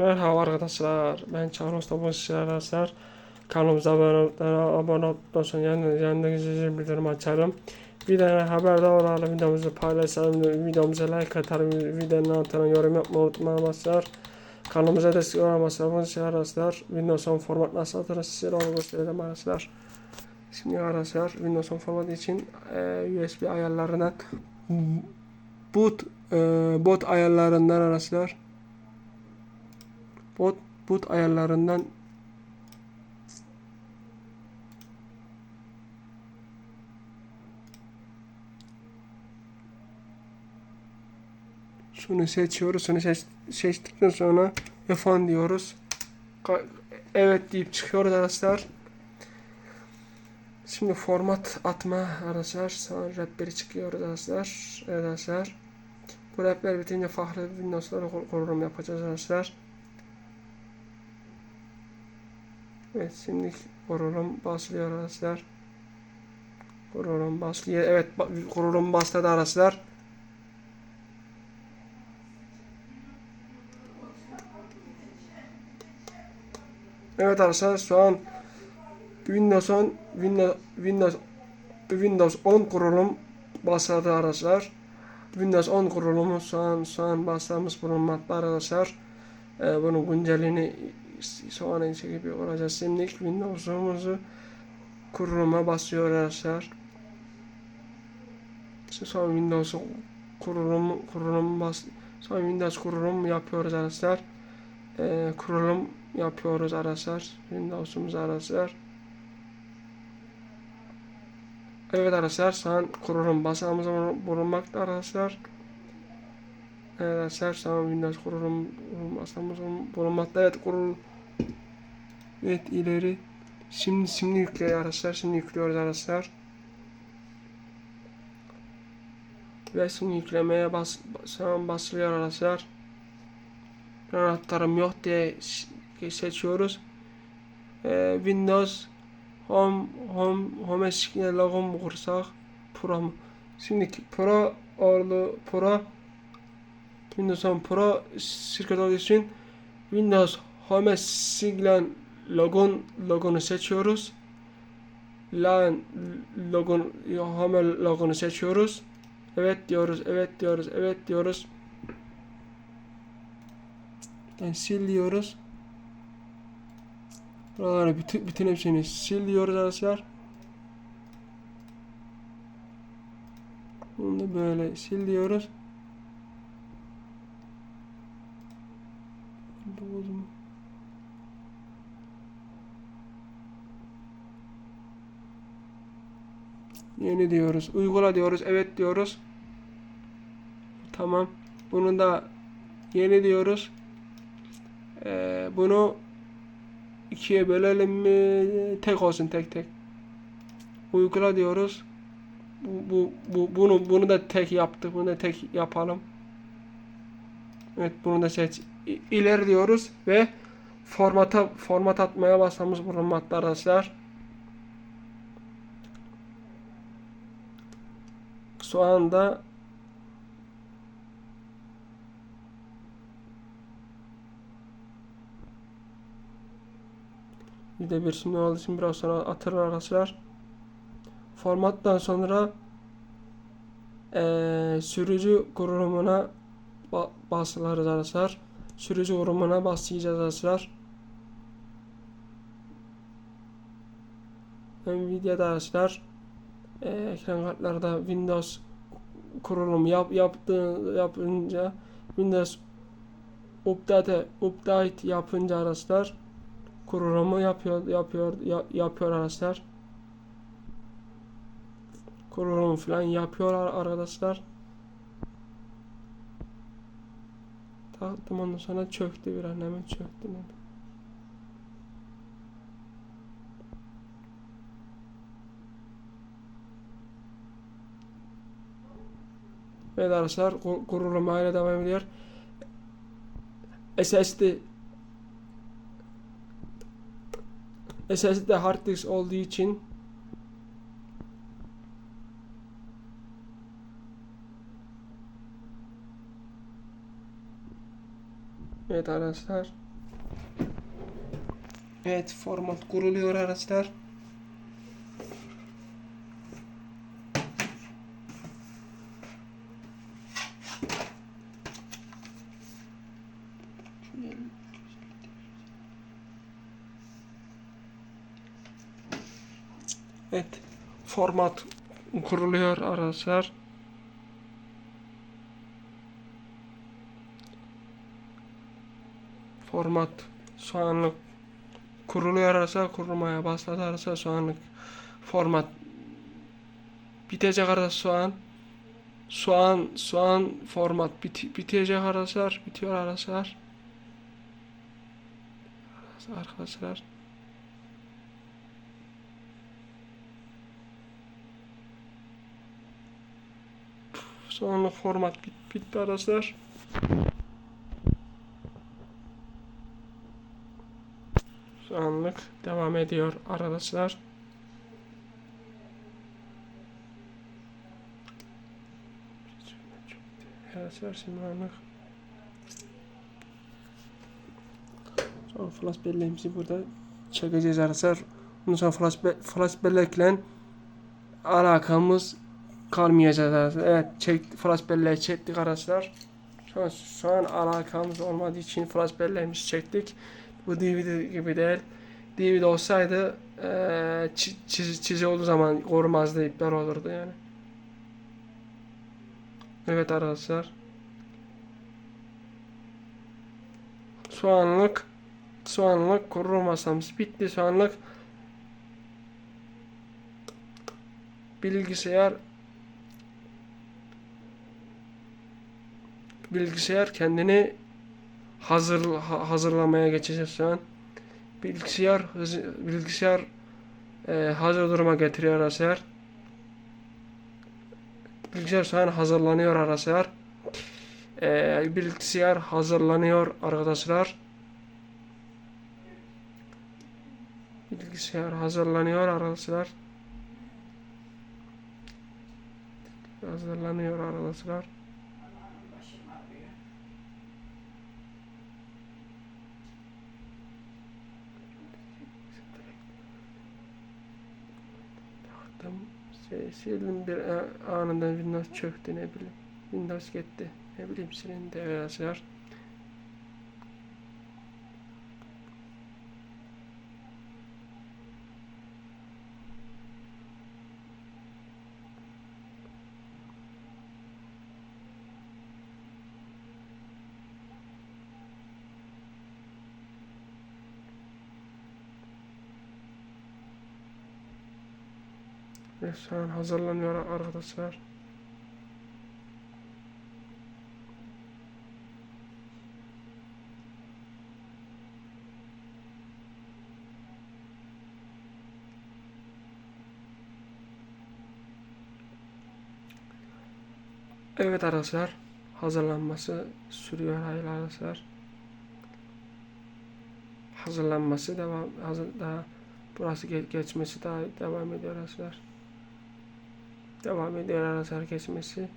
Merhaba arkadaşlar. Ben Çağrı sizler arkadaşlar. Kanalımıza abone abone olduktan sonra yan, yanındaki zil bildirim açarım. Bir tane haberdar olalım. Videomuzu paylaşalım. Videomuza like atalım. Videonun altına yorum yapmayı unutmayın arkadaşlar. Kanalımıza destek bunu sizler arkadaşlar. Windows 10 format nasıl atılır sizlere onu göstereceğim arkadaşlar. Şimdi arkadaşlar Windows 10 formatı için e, USB ayarlarından boot e, bot ayarlarından arkadaşlar boot ayarlarından şunu seçiyoruz. Şunu seç, seçtikten sonra F10 diyoruz. Evet deyip çıkıyoruz arkadaşlar. Şimdi format atma arkadaşlar. Sonra rehberi çıkıyoruz arkadaşlar. Arkadaşlar. Bu rehber bitince farklı Windows'ları kururum yapacağız arkadaşlar. Evet şimdi kurulum başlıyor arkadaşlar. Kurulum başlıyor. Evet kurulum başladı arkadaşlar. Evet arkadaşlar şu an Windows 10 Windows Windows Windows 10 kurulum başladı arkadaşlar. Windows 10 kurulumu şu an şu an başlamış bulunmakta arkadaşlar. Ee, bunun güncelini şu an çekip olacağız. Şimdi Windows'umuzu kuruluma basıyor arkadaşlar. Şu an Windows kurulum kurulum bas an Windows kurulum yapıyoruz arkadaşlar. Ee, kurulum yapıyoruz arkadaşlar. Windows'umuz arkadaşlar. Evet arkadaşlar şu kurulum basamız bulunmakta arkadaşlar. Evet arkadaşlar şu Windows kurulum basamız bulunmakta. Evet kurul Evet ileri. Şimdi şimdi yüklüyor arkadaşlar. Şimdi yüklüyoruz arkadaşlar. Ve şimdi yüklemeye bas, an basılıyor arkadaşlar. Anahtarım yok diye seçiyoruz. Ee, Windows Home Home Home eşliğine logo mu kursak Pro? Şimdi Pro orlu Pro Windows 10 Pro şirket olduğu için Windows Home siglen logon logonu seçiyoruz. LAN logon Home logonu seçiyoruz. Evet diyoruz, evet diyoruz, evet diyoruz. Yani sil diyoruz. Buraları bütün, bütün hepsini sil diyoruz arkadaşlar. Bunu da böyle sil diyoruz. Bozma. Yeni diyoruz. Uygula diyoruz. Evet diyoruz. Tamam. Bunu da yeni diyoruz. Ee, bunu ikiye bölelim mi? Tek olsun tek tek. Uygula diyoruz. Bu, bu, bu, bunu, bunu da tek yaptık. Bunu da tek yapalım. Evet bunu da seç. İleri diyoruz ve formata format atmaya başlamış bulunmakta arkadaşlar. Şu anda bir de bir şimdi olduğu için biraz sonra atır arkadaşlar. Formattan sonra eee, sürücü kurulumuna ba basılırız arkadaşlar. Sürücü kurulumuna basacağız arkadaşlar. Nvidia'da arkadaşlar eee, ekran kartlarda Windows kurulum yap yaptığı yapınca Windows update update yapınca arkadaşlar kurulumu yapıyor yapıyor ya- yapıyor arkadaşlar. Kurulum falan yapıyor ar- arkadaşlar. Taktım ondan sonra çöktü bir an hemen çöktü. hemen. Evet arkadaşlar kur- kurulum hala devam ediyor. SSD SSD hard disk olduğu için Evet arkadaşlar Evet format kuruluyor arkadaşlar. Evet format kuruluyor arkadaşlar. Format şu anlık kuruluyor arkadaşlar. Kurulmaya başladı arkadaşlar. Şu anlık format bitecek arkadaşlar şu an. Şu an şu an format bit bitecek arkadaşlar. Bitiyor arkadaşlar. Arkadaşlar. Anlık format bit bitti arkadaşlar. Şu anlık devam ediyor arkadaşlar. Arkadaşlar şimdi anlık. Sonra flash belleğimizi burada çekeceğiz arkadaşlar. Ondan sonra flash, be flash bellekle alakamız arkadaşlar. Evet çek, flash belleği çektik arkadaşlar. Şu an, şu an alakamız olmadığı için flash belleğimizi çektik. Bu DVD gibi değil. DVD olsaydı çi- çiz, çizi olduğu zaman korumazdı, iptal olurdu yani. Evet arkadaşlar. Şu anlık şu anlık kurulu masamız bitti. Şu anlık bilgisayar bilgisayar kendini hazır ha- hazırlamaya geçeceğiz şu. Bilgisayar bilgisayar e, hazır duruma getiriyor arkadaşlar. Bilgisayar şu an hazırlanıyor arkadaşlar. E, bilgisayar hazırlanıyor arkadaşlar. Bilgisayar hazırlanıyor arkadaşlar. Hazırlanıyor arkadaşlar. Tam şey, sildim bir a- anında Windows çöktü ne bileyim. Windows gitti. Ne bileyim silindi arkadaşlar. Ve şu an hazırlanıyor arkadaşlar. Evet arkadaşlar hazırlanması sürüyor hayırlı arkadaşlar. Hazırlanması devam hazır daha burası ge- geçmesi daha devam ediyor arkadaşlar. Devam ediyor arkadaşlar geçmesi.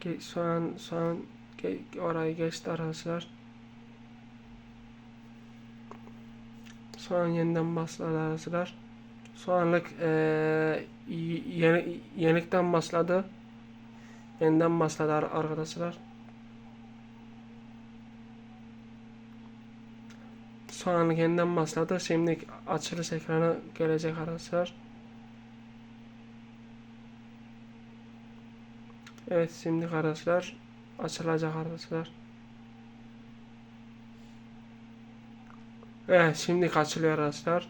Ge şu an şu an ge- orayı geçti arkadaşlar. Şu an yeniden başladı arkadaşlar. Şu anlık eee y- yeni, yenikten başladı. Yeniden başladı ar- arkadaşlar. Şu anlık yeniden başladı. Şimdi açılış ekranı gelecek arkadaşlar. Evet şimdi arkadaşlar açılacak arkadaşlar. Evet şimdi açılıyor arkadaşlar.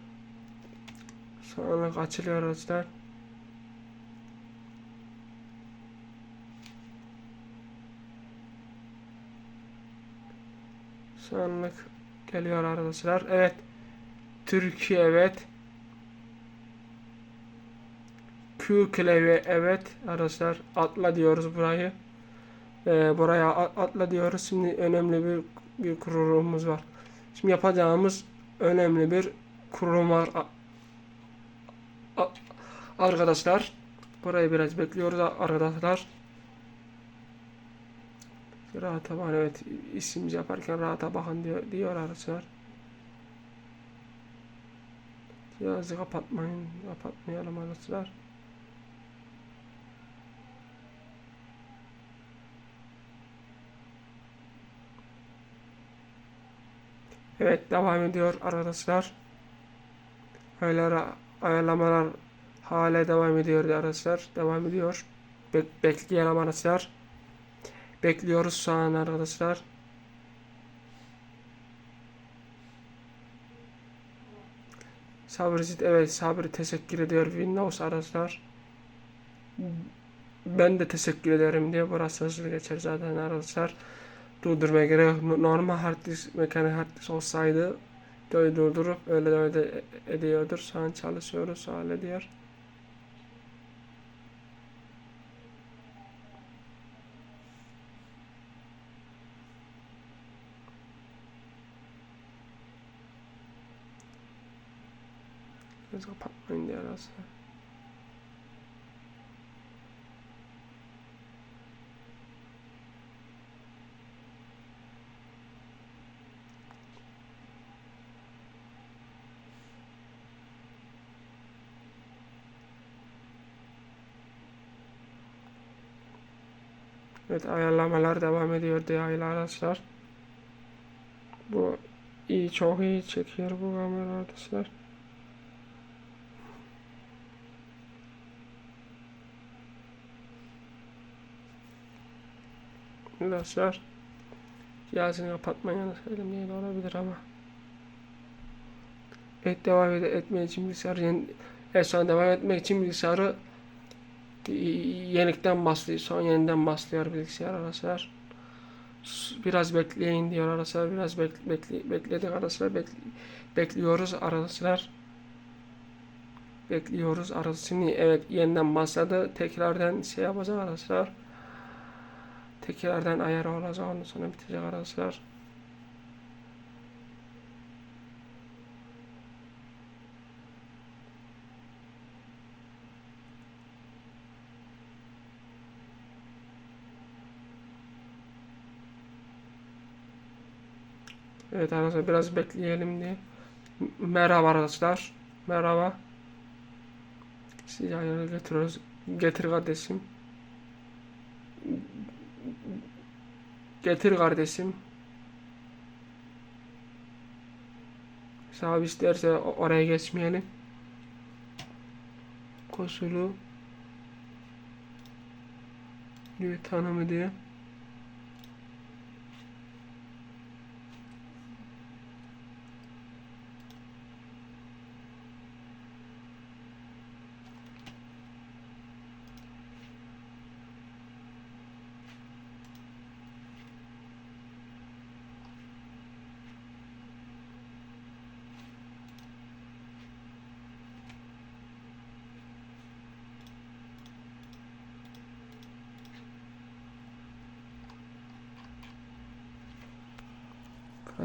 Anlık açılıyor arkadaşlar. Şu anlık geliyor arkadaşlar. Evet. Türkiye evet. Q klavye evet arkadaşlar atla diyoruz burayı. Ee, buraya atla diyoruz. Şimdi önemli bir bir kurulumumuz var. Şimdi yapacağımız önemli bir kurulum var. Arkadaşlar burayı biraz bekliyoruz arkadaşlar. Rahata bakın evet isim yaparken rahata bakın diyor, diyor arkadaşlar. Yazı kapatmayın. Kapatmayalım arkadaşlar. Evet devam ediyor arkadaşlar. Ayarlar, ayarlamalar hala devam ediyor arkadaşlar. Devam ediyor. Bek bekleyelim arkadaşlar. Bekliyoruz şu an arkadaşlar. Sabırcı evet Sabri teşekkür ediyor Windows arkadaşlar. Ben de teşekkür ederim diye burası hızlı geçer zaten arkadaşlar. Durdurmaya gerek. Normal hard disk, mekanik hard disk olsaydı videoyu durdurup öyle öyle ediyordur. Şu an çalışıyoruz hallediyor. Kapatmayın diye arası. Evet ayarlamalar devam ediyor değerli arkadaşlar. Bu iyi çok iyi çekiyor bu kamera arkadaşlar. Arkadaşlar cihazını kapatmayanı söylemeyen olabilir ama Evet devam ed etmek için bilgisayar yeni, evet, devam etmek için bilgisayarı yenikten başlıyor. Son yeniden başlıyor bilgisayar arkadaşlar. Biraz bekleyin diyor arkadaşlar. Biraz bek, bekle, bekledik arkadaşlar. Bek, bekliyoruz arkadaşlar. Bekliyoruz arkadaşlar. Şimdi evet yeniden başladı. Tekrardan şey yapacak arkadaşlar. Tekrardan ayar olacak. Ondan sonra bitecek arkadaşlar. Evet arkadaşlar biraz bekleyelim diye. Merhaba arkadaşlar. Merhaba. Sizi ayarı getiriyoruz. Getir kardeşim. Getir kardeşim. Sahip isterse oraya geçmeyelim. Koşulu. Diyor tanımı diye.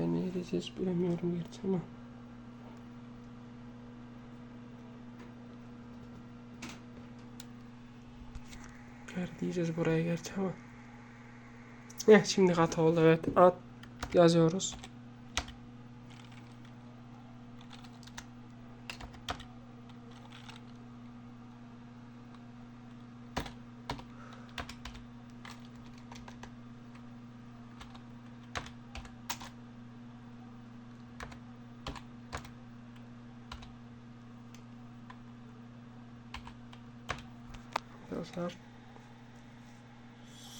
Ne edeceğiz bilemiyorum gerçi ama. Gel diyeceğiz buraya gerçi ama. Eh şimdi kat oldu evet. At yazıyoruz. Arkadaşlar.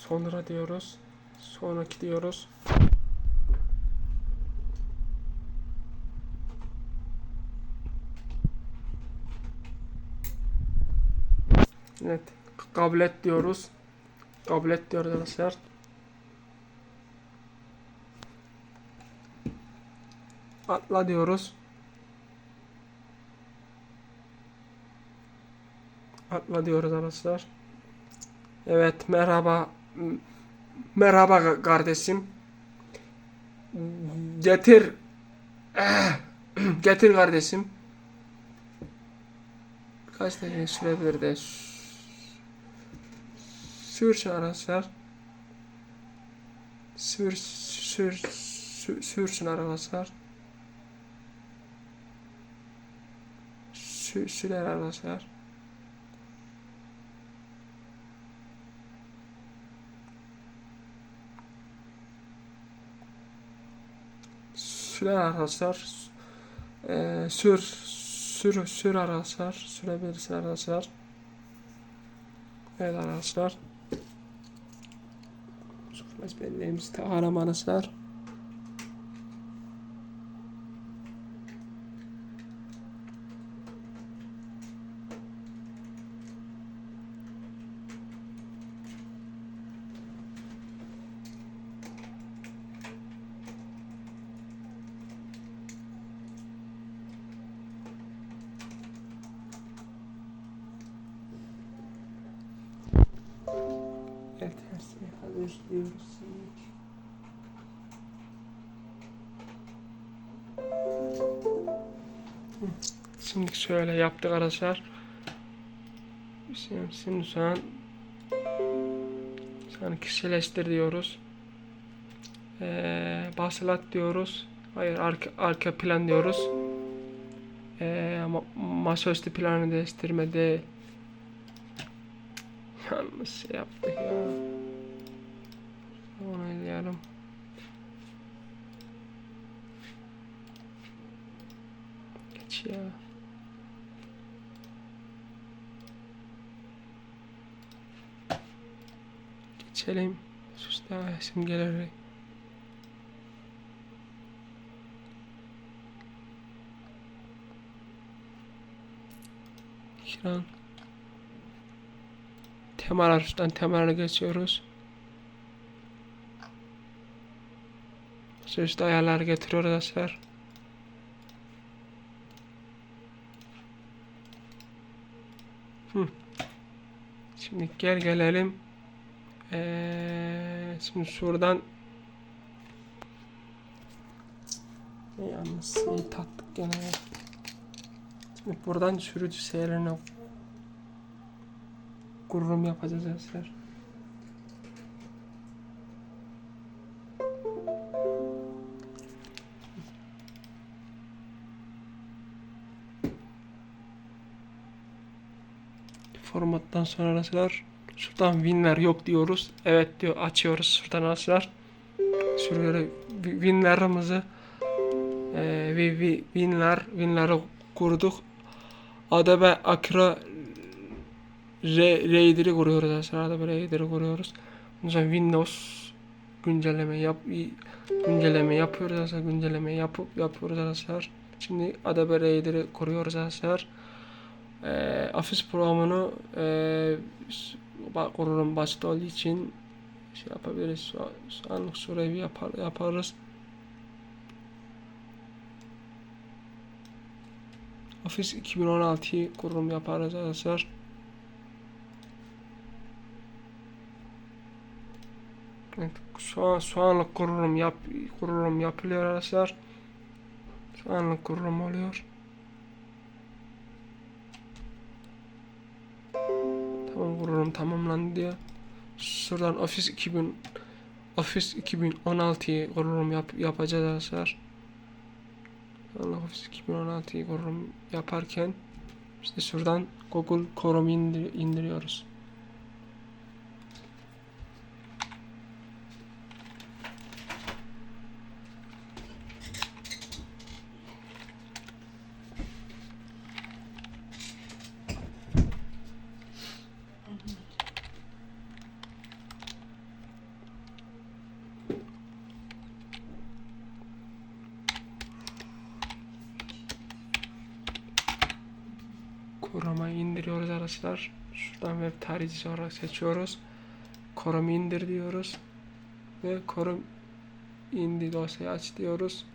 Sonra diyoruz. Sonraki diyoruz. Evet. Kabul diyoruz. Kabul et diyoruz arkadaşlar. Atla diyoruz. Atla diyoruz arkadaşlar. Evet merhaba. Merhaba ka- kardeşim. Getir. Getir kardeşim. Kaç dakika sürebilir de. Sürsün arkadaşlar. Sür, sür, sür, sürsün arkadaşlar. sü sürer arkadaşlar. Sürer arkadaşlar. Ee, sür sür sür arkadaşlar. Sürebilirsin arkadaşlar. Evet arkadaşlar. Sufraç belleğimizi taharam arkadaşlar. Şimdi şöyle yaptık arkadaşlar. Şimdi, şimdi şu an an kişileştir diyoruz. Ee, basılat diyoruz. Hayır arka, arka plan diyoruz. Ee, ama masaüstü planı değiştirme değil. Yanlış şey yaptık ya. Onaylayalım. Geç ya. Geçelim. Daha simgeleri. Ekran. Temalar üstten temalara geçiyoruz. Üst ayarlar getiriyor arkadaşlar. Şimdi gel gelelim. Ee, şimdi şuradan yalnız iyi tattık gene. Şimdi buradan sürücü seyirine kururum yapacağız arkadaşlar. Formattan sonra arkadaşlar şuradan winler yok diyoruz. Evet diyor açıyoruz şuradan arkadaşlar. Şuraya winlerimizi e, vi- winler winleri kurduk. Adobe Acro Raider'ı kuruyoruz arkadaşlar. Adobe Raider'ı kuruyoruz. Sonra Windows güncelleme yap güncelleme yapıyoruz arkadaşlar. Güncelleme yapıp yapıyoruz arkadaşlar. Şimdi Adobe Raider'ı kuruyoruz arkadaşlar. Ee, Office programını e, kururum basit olduğu için şey yapabiliriz. Anlık bir yapar, yaparız. Office 2016'yı kurum yaparız arkadaşlar. Evet, şu an şu anlık kurulum yap kurulum yapılıyor arkadaşlar. Şu anlık kurulum oluyor. Kurulum tamamlandı diyor. Şuradan Office 2000 Office 2016'yı kurulum yap, yapacağız arkadaşlar. Allah Office 2016'yı kurulum yaparken işte şuradan Google Chrome'u indir, indiriyoruz. İndiriyoruz arkadaşlar. Şuradan web tarayıcısı olarak seçiyoruz. Chrome'u indir diyoruz. Ve Chrome indi dosyayı aç diyoruz.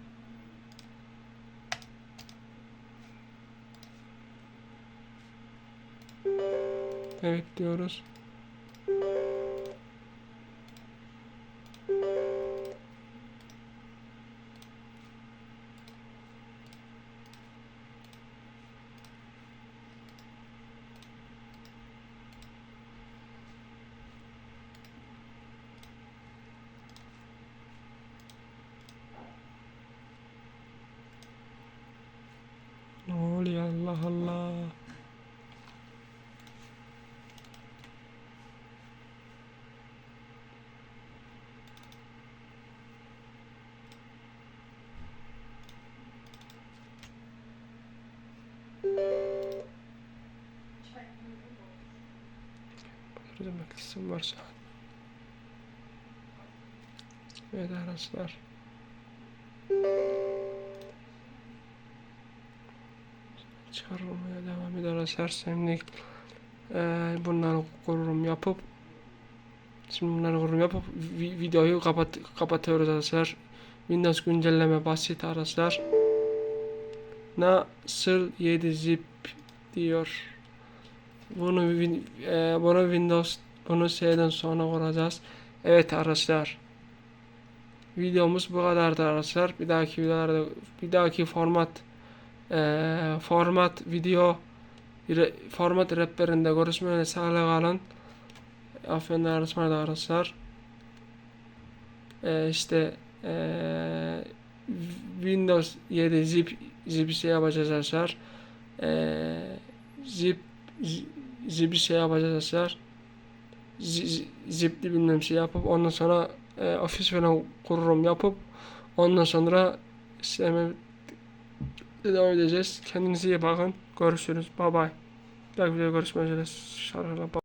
Evet diyoruz. Demek isim varsa. Evet arkadaşlar. Çıkarılmaya devam eder arkadaşlar. Şimdi eee bunları kurum yapıp Şimdi bunları kurum yapıp vi- videoyu kapat kapatıyoruz arkadaşlar. Windows güncelleme basit arkadaşlar. Nasıl 7 zip diyor. Bunu e, bunu Windows bunu şeyden sonra kuracağız. Evet arkadaşlar. Videomuz bu kadardı arkadaşlar. Bir dahaki videolarda bir dahaki format e, format video format rehberinde görüşmeye sağlık alın. Olsun arkadaşlar. E, işte e, Windows 7 zip zip şey yapacağız arkadaşlar. E, zip zi- zip şey yapacağız arkadaşlar. Zi- zi- Zipli bilmem şey yapıp ondan sonra e, ofis falan kururum yapıp ondan sonra işte devam edeceğiz. Kendinize iyi bakın. Görüşürüz. Bye bye. Bir dahaki videoda görüşmek üzere. Şarkıla bye.